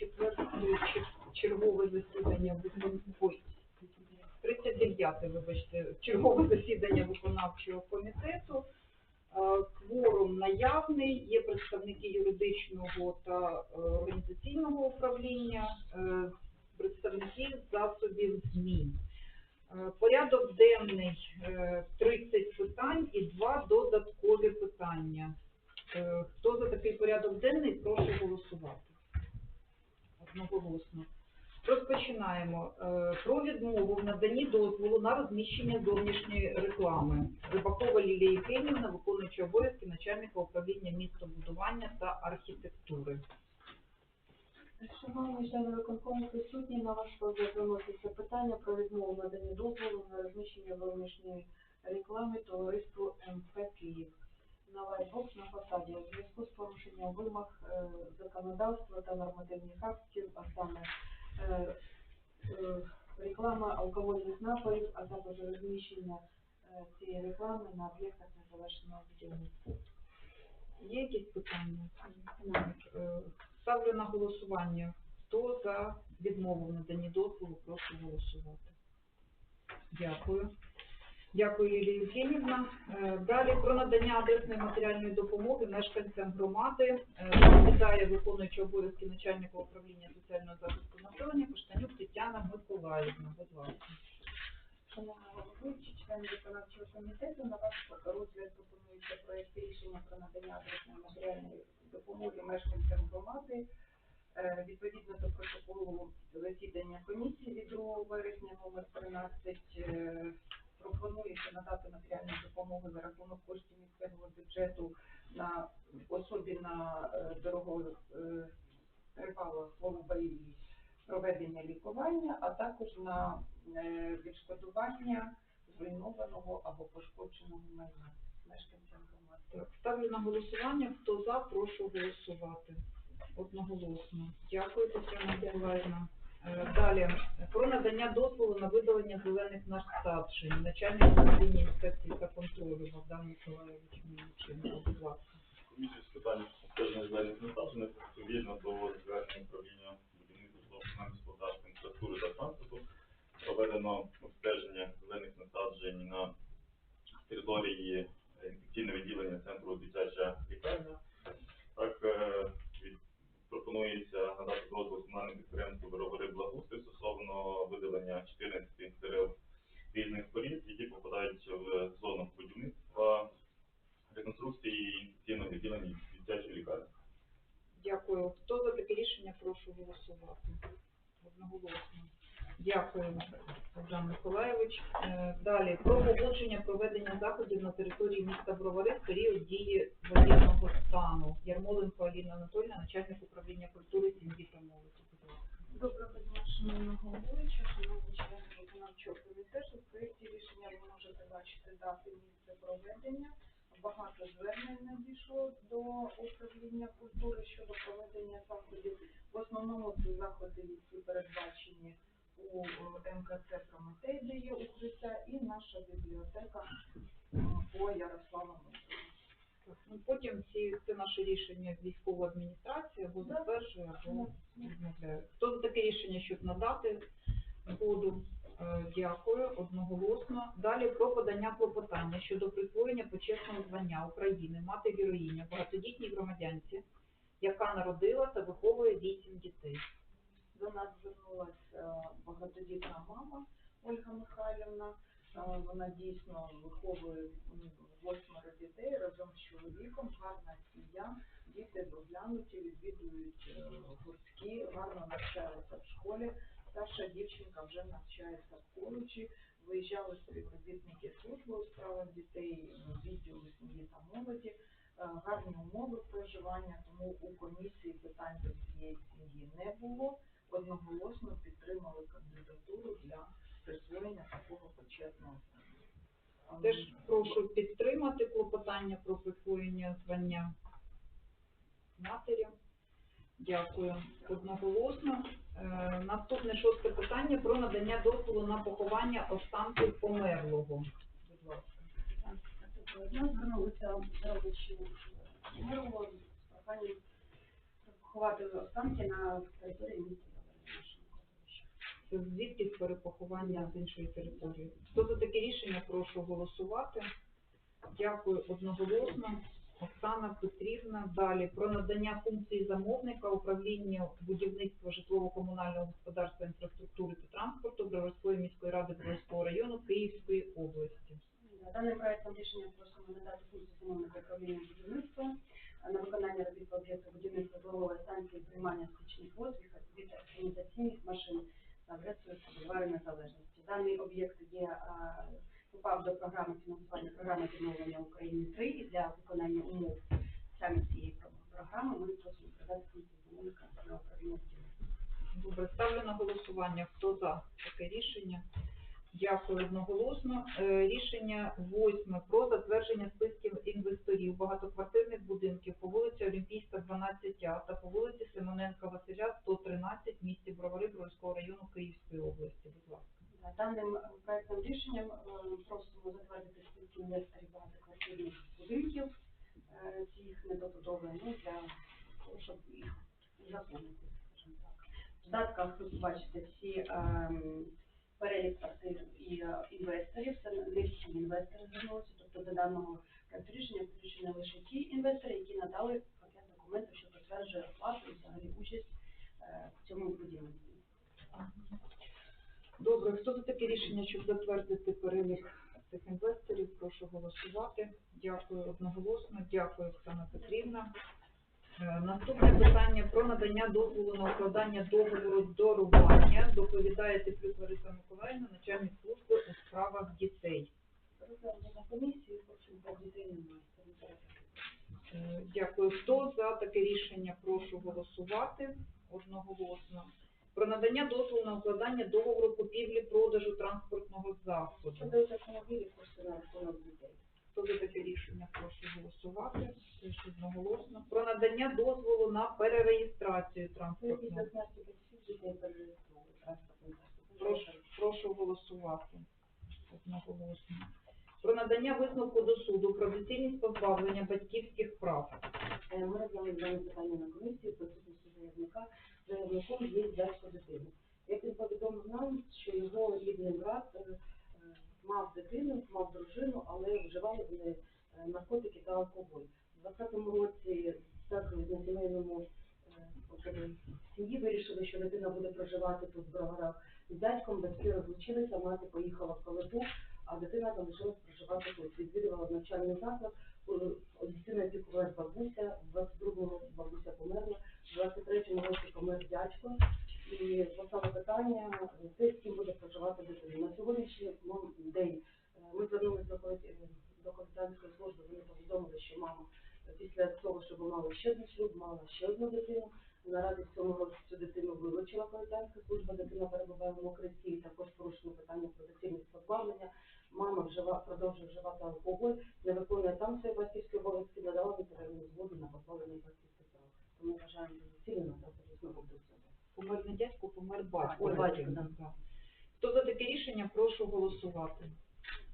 34 чергове засідання виконкому. 39, вибачте, чергове засідання виконавчого комітету. Е, Кворум наявний, є представники юридичного та е, організаційного управління, е, представники засобів ЗМІ. Порядок денний е, 30 питань і два додаткові питання. Хто за такий порядок денний, прошу голосувати. Одноголосно. Розпочинаємо. Е, Про відмову в наданні дозволу на розміщення зовнішньої реклами. Рибакова Лілія Євгенівна, виконуюча обов'язки начальника управління містобудування та архітектури. Шановні члени виконкому присутні, на ваш розгляд виноситься питання про відмову надані дозволу на розміщення зовнішньої реклами товариству МФ Київ на лайбокс на фасаді у зв'язку з порушенням вимог е, законодавства та нормативних актів, а саме е, е, реклама алкогольних напоїв, а також розміщення е, цієї реклами на об'єктах незавершеного будівництва. Є якісь питання? Е, Ставлю на голосування. Хто за відмову наданні дозволу, прошу голосувати. Дякую. Дякую, Юлія Євгенівна. Е, Далі про надання адресної матеріальної допомоги мешканцям громади. Е, Вітає виконуючий обов'язки начальника управління соціального захисту населення Коштанюк Тетяна Миколаївна. Будь ласка. Шановна головуючі, члени виконавчого комітету, на ваш розгляд пропонується проект рішення про надання адресної матеріальної допомоги мешканцям громади. Е, Відповідно до протоколу засідання комісії від 2 вересня номер 13 е, пропонується надати матеріальну допомогу за рахунок коштів місцевого бюджету на особі на е, дорогу е, тривалого проведення лікування, а також на е, відшкодування зруйнованого або пошкодженого майна мешканцям громади. Ставлю на голосування. Хто за, прошу голосувати. Одноголосно. Дякую, Тетяна Миколаївна. Е, Далі. Про надання дозволу на видалення зелених насаджень. Начальник управління інспекції та контролю Богдан Миколаївич Мельниченко. Будь ласка. Комісія з питань обстеження зелених насаджених відповідно до звернення управління будівництва господарства, інфраструктури та транспорту проведено обстеження зелених насаджень на території інфекційного відділення центру дитяча лікарня. Так е, від- пропонується надати дозвіл комунальному підприємству виробори благоустрій стосовно видалення 14 дерев різних порід, які попадають в зону будівництва реконструкції і інфекційного відділення дитячої лікарні. Дякую. Хто за таке рішення, прошу голосувати. Одноголосно. Дякую, Богдан Миколаївич. Е, Далі. Про погодження проведення заходів на території міста Бровари в період дії воєнного стану. Ярмоленко Аліна Анатольовна, начальник управління культури, сім'ї та. Доброго дня, шановна головуюча, шановні члени виконавчого комітету. Проєкті рішення ви можете бачити дати місце проведення. Багато звернень надійшло до управління культури щодо проведення заходів. В основному це заходи, які передбачені у е, МКЦ Прометей, де є укриття, і наша бібліотека по Ярославу Так, ну, Потім ці, це наше рішення військова адміністрація або затверджує, або відмовляє. Хто за таке рішення, щоб надати згоду? Е, Дякую, одноголосно. Далі про подання клопотання щодо присвоєння почесного звання України мати героїня багатодітній громадянці, яка народила та виховує вісім дітей. До нас звернулася багатодітна мама Ольга Михайлівна. Е, Вона дійсно виховує восьмеро дітей разом з чоловіком, гарна сім'я, діти доглянуті, відвідують е, гуртки, гарно навчаються в школі. Старша дівчинка вже навчається в коледжі. Виїжджали співробітники служби у справах дітей, м, відділу сім'ї та молоді. Е, Гарні умови проживання, тому у комісії питань до цієї сім'ї не було одноголосно підтримали кандидатуру для присвоєння такого почесного звання. Теж прошу підтримати клопотання про присвоєння звання матері. Дякую. Одноголосно. Е, Наступне шосте питання про надання дозволу на поховання останків померлого. Будь ласка. Дня, звернулися родичі мирного з проханням перепоховати останки на території міста. Це звідки з перепоховання з іншої території. Хто за таке рішення, прошу голосувати. Дякую одноголосно. Оксана Петрівна. Далі про надання функції замовника управління будівництва житлово-комунального господарства, інфраструктури та транспорту Броварської міської ради Броварського району Київської області. Да, Даним проектом рішення просимо надати функцію замовника управління будівництва на виконання робіт об'єкту будівництва зворової станції приймання стічних вод від- організаційних машин за адресою бульвару Незалежності. Даний об'єкт є попав до програми фінансування програми відновлення України 3 і для виконання умов саме цієї програми ми просимо передати функцію на управління. Добре, ставлю на голосування. Хто за таке рішення? Дякую одноголосно. Е, Рішення восьме про затвердження списків інвесторів багатоквартирних будинків по вулиці Олімпійська, 12А та по вулиці Симоненка Василя, 113 в місті Бровари Броварського району Київської області. Будь ласка. За Даним е, проектним рішенням е, просимо затвердити список інвесторів багатоквартирних будинків, е, їх недобудови, ну, для того, щоб їх заповнити, скажімо так. В додатках ви бачите всі перелік квартир і е, інвесторів, це не всі інвестори звернулися, тобто до даного проекту рішення включені лише ті інвестори, які надали пакет документів, що підтверджує оплату і взагалі участь е, в цьому будівництві. Добре, хто за таке рішення, щоб затвердити перелік цих інвесторів, прошу голосувати. Дякую одноголосно. Дякую, Оксана Петрівна. Е, Наступне питання про надання дозволу на укладання договору дарування. Доповідає Теплюк Лариса Миколаївна, начальник служби у справах дітей. На комісію, дітей немає. Е, Дякую. Хто за таке рішення, прошу голосувати одноголосно. Про надання дозволу на укладання договору купівлі-продажу транспортного засобу. Щодо автомобілів, кошти на дітей. Хто за таке рішення, прошу голосувати. Теж одноголосно. Про надання дозволу на перереєстрацію Після транспортного. смерті батьків дітей перереєстровують транспортний засіб. Прошу, прошу голосувати. Одноголосно. Про надання висновку до суду про доцільність позбавлення батьківських прав. Е, Ми розглянули дане питання на комісії, присутності заявника. Заявником є батько дитини. Як він повідомив нам, що його рідний брат е, е, мав дитину, мав дружину, але вживали вони е, наркотики та алкоголь. У 2020 році так на сімейному е, е, сім'ї вирішили, що дитина буде проживати тут в Броварах з дядьком, батьки розлучилися, мати поїхала в Калиту, а дитина залишилась проживати тут. Відвідувала навчальний заклад, е, дитина опікувалась бабуся, в 22-му році бабуся померла, в 23-му році помер дядько. І постало питання, де з ким буде проживати дитина. На сьогоднішній мо- день е, ми звернулися до до комендантської служби, вони повідомили, що мама е, після того, щоб мала ще один шлюб, мала ще одну дитину. Наразі в цьому році цю дитину вилучила комендантська служба, дитина перебуває в мокритці, і також порушено питання про доцільність позбавлення. Мама вжива, продовжує вживати алкоголь, не виконує там свої батьківські обов'язки, надала матеріальну згоду на позбавлення батьківських прав. Тому вважаємо за доцільно надати знову до суду. Помер не дядько, помер батько. Ой, батько, да. Хто за таке рішення, прошу голосувати.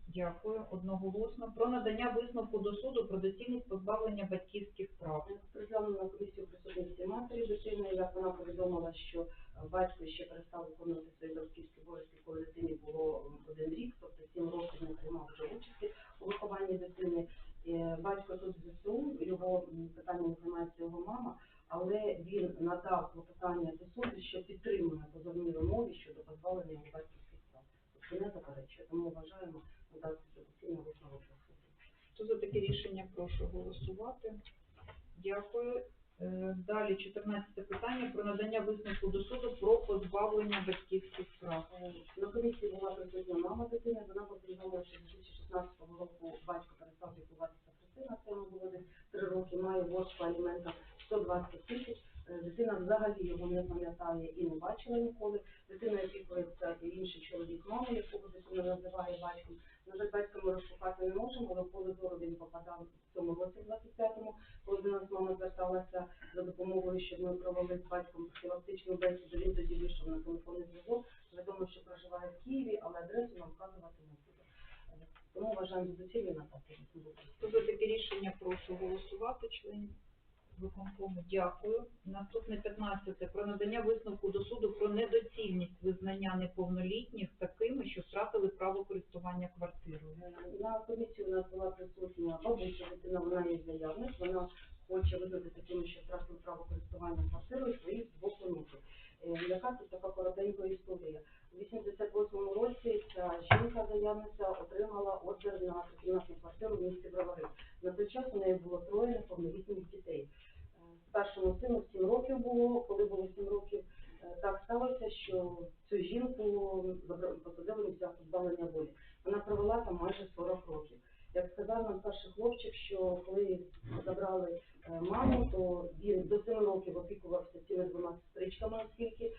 Дякую. Одноголосно. Про надання висновку до суду про доцільність позбавлення батьківських прав. Розглянули на комісію присутності матері дитини, як вона повідомила, що е, батько ще перестав виконувати свої батьківські обов'язки, коли дитині було один рік, тобто сім років не приймав вже участі у вихованні дитини. Е, Батько тут ЗСУ, його м, питанням займається його мама, але він надав клопотання до суду, що підтримує позовні вимоги щодо позбавлення батьківських прав. Тобто не заперечує, тому вважаємо висновок. Хто за таке рішення, прошу голосувати. Дякую. Е, Далі 14 питання про надання висновку до суду про позбавлення батьківських прав. На комісії була присутня мама дитини, вона повідомила, що з 2016 року батько перестав лікуватися Христина, це було десь три роки, має борг по аліментам 120 тисяч. Е, Дитина взагалі його не пам'ятає і не бачила ніколи. Дитина опікується і інший чоловік мами, якого дитина називає батьком. На жаль, батька ми розшукати не можемо, але в поле зору він попадав в цьому році, в 25-му, коли до нас мама зверталася за допомогою, щоб ми провели з батьком профілактичну бесіду. Він тоді вийшов на телефонний зв'язок. Відомо, що проживає в Києві, але адресу нам вказувати не буде. Е, Тому вважаємо за доцільно надати висновок. Хто таке рішення, прошу голосувати членів виконкому. Дякую. Наступне 15. Про надання висновку до суду про недоцільність визнання неповнолітніх такими, що втратили право користування квартирою. На комісії у нас була присутня бабуся, дитина, вона є заявник, вона хоче визнати таким, що втратив право користування квартирою своїх двох онуків. Е, Яка тут така коротенька історія? У 88-му році ця жінка заявниця отримала ордер на трикімнатну квартиру в місті Бровари. На той час у неї було троє неповнолітніх дітей. Е, Старшому сину 7 років було, коли було 7 років, е, так сталося, що цю жінку забра- посадили в місцях позбавлення волі. Вона провела там майже 40 років. Як сказав нам старший хлопчик, що коли забрали е, маму, то він до 7 років опікувався цими двома сестричками, оскільки е,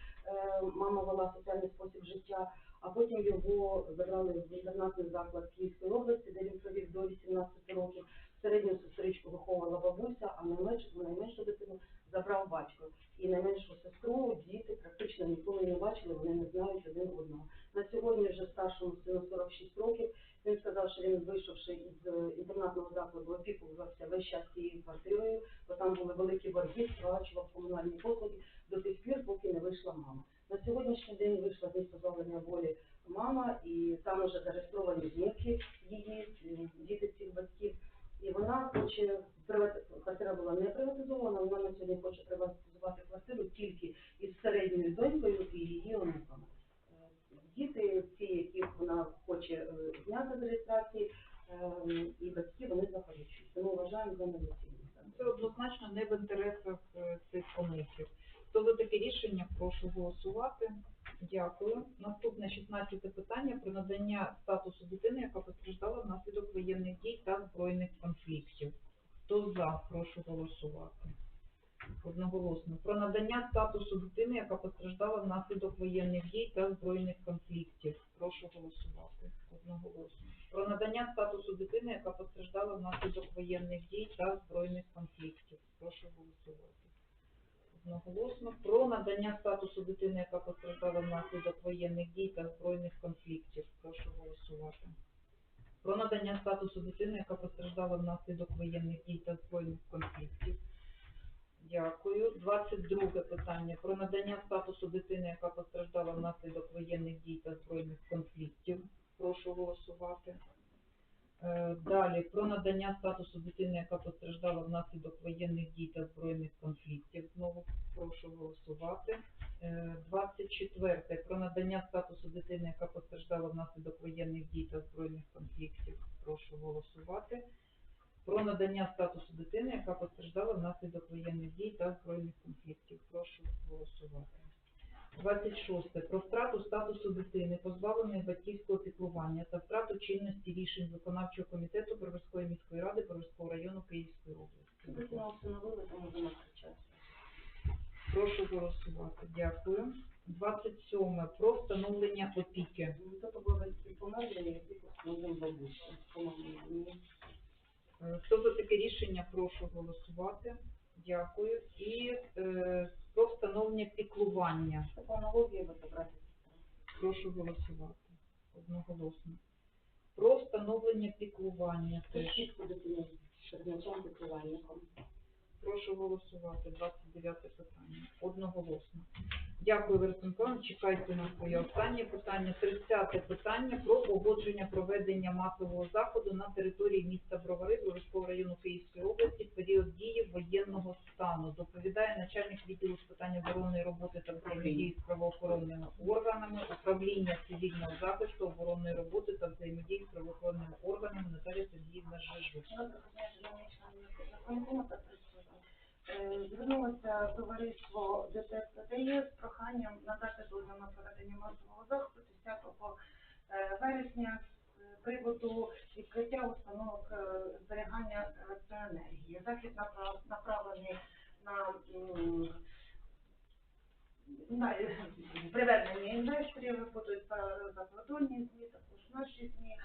мама вела соціальний спосіб життя, а потім його забрали в інтернатний заклад Київської області, де він провів до 18 років. Середню сестричку виховувала бабуся, а найменшу, найменшу дитину забрав батько. І найменшу сестру діти практично ніколи не бачили, вони не знають один одного. На сьогодні вже старшому сину 46 років. Він сказав, що він, вийшовши із е, інтернатного закладу, опікувався весь час цією квартирою, бо там були великі борги, сплачував комунальні послуги до тих пір, поки не вийшла мама. На сьогоднішній день вийшла з позбавлення волі мама, і там вже зареєстровані внуки її, діти цих батьків. І вона хоче квартира була не приватизована, вона на сьогодні хоче приватизувати квартиру тільки із середньою донькою і її онуками. Е, Діти, ті, яких вона хоче е, зняти з реєстрації, е, і батьки вони заперечують. Тому вважаємо за недоцільність. Це однозначно не в інтересах цих онуків. Хто за таке рішення, прошу голосувати. Дякую. Наступне 16 питання про надання статусу дитини, яка постраждала внаслідок воєнних дій та збройних конфліктів. Хто за, прошу голосувати. Одноголосно. Про надання статусу дитини, яка постраждала внаслідок воєнних дій та збройних конфліктів. Прошу голосувати. Одноголосно. Про надання статусу дитини, яка постраждала внаслідок воєнних дій та збройних конфліктів. Прошу голосувати. Одноголосно. Про надання статусу дитини, яка постраждала внаслідок воєнних дій та збройних конфліктів. Прошу голосувати. Про надання статусу дитини, яка постраждала внаслідок воєнних дій та збройних конфліктів. Дякую. 22 питання. Про надання статусу дитини, яка постраждала внаслідок воєнних дій та збройних конфліктів. Прошу голосувати. Е, Далі про надання статусу дитини, яка постраждала внаслідок воєнних дій та збройних конфліктів. Знову прошу голосувати. Е, 24. Про надання статусу дитини, яка постраждала внаслідок воєнних дій та збройних конфліктів. Прошу голосувати. Про надання статусу дитини, яка постраждала внаслідок воєнних дій та збройних конфліктів. Прошу голосувати. 26. Про втрату статусу дитини, позбавленої батьківського піклування та втрату чинності рішень виконавчого комітету Броварської міської ради Броварського району Київської області. Прошу голосувати. Дякую. 27. Про встановлення опіки. Е, Хто за таке рішення, прошу голосувати. Дякую. І е, про встановлення піклування. По аналогії фотографії. Прошу голосувати. Одноголосно. Про встановлення піклування теж. чітко піклувальником. Прошу голосувати. 29 питання. Одноголосно. Дякую, Вересен Чекайте на своє останнє питання. 30 питання про погодження проведення масового заходу на території міста Бровари Броварського району Київської області в період дії воєнного стану. Доповідає начальник відділу з питань оборонної роботи та взаємодії з правоохоронними органами, управління цивільного захисту, оборонної роботи та взаємодії з правоохоронними органами Наталія Сергіївна Жижук. Звернулося товариство ДТСТДЄ з проханням надати дозвіл на проведення масового заходу 10 е, вересня приводу відкриття установок е, зберігання електроенергії. Захід направлений на на привернення інвесторів, будуть за- закордонні ЗМІ, також наші ЗМІ.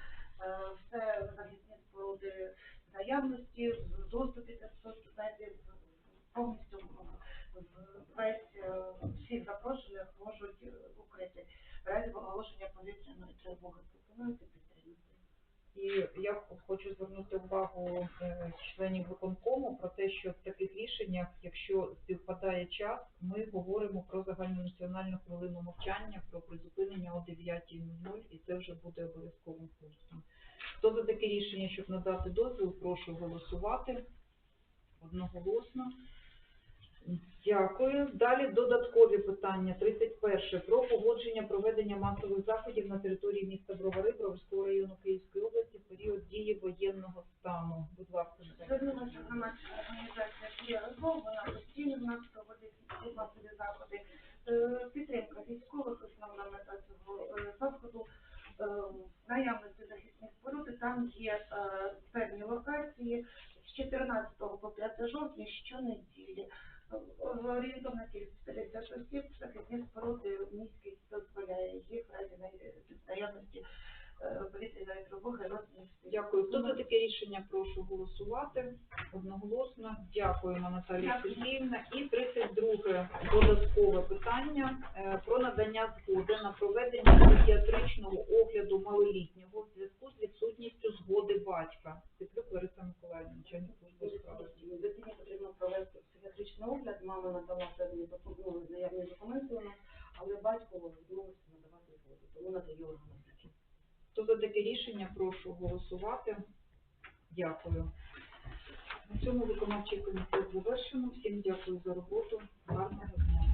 Е, Все захисні споруди наявності, в доступі 500 знаєте, повністю весь е, всіх запрошених можуть укрити в разі оголошення повітряної тривоги. Підтримати. І я хочу звернути увагу е, членів виконкому про те, що в таких рішеннях якщо співпадає час, ми говоримо про загальнонаціональну хвилину мовчання, про призупинення о 9.00, і це вже буде обов'язковим пунктом. Хто за таке рішення, щоб надати дозвіл, прошу голосувати одноголосно. Дякую. Далі додаткові питання. 31. Про погодження проведення масових заходів на території міста Бровари Броварського району Київської області в період дії воєнного стану. Будь ласка. Звернулася громадська організація «Дія вона постійно в нас проводить масові заходи. Е, Підтримка військових, основна мета цього е, заходу, е, наявності захисних споруд, там є певні локації з 14 по 5 жовтня щонеділі. Е, Орієнтовна кількість 50 осіб, захисні споруди міськість дозволяє їх в разі най- наявності е, повітряної тривоги розмістити. Дякую. Хто за таке рішення, прошу голосувати одноголосно. Дякуємо, Наталія Дякую. Сергіївна. І 32 додаткове питання е, про надання згоди на проведення психіатричного огляду малолітнього в зв'язку з відсутністю згоди батька. Петлюк Лариса Миколаївна, начальник служби у. Дитині потрібно провести психіатричний огляд, мама надала певні ну, заявні документи у нас, але батько відмовився надавати згоду, тому надає орган опіки. Хто за таке рішення, прошу голосувати. Дякую. На цьому виконавчий комітет завершено. Всім дякую за роботу. Гарного дня.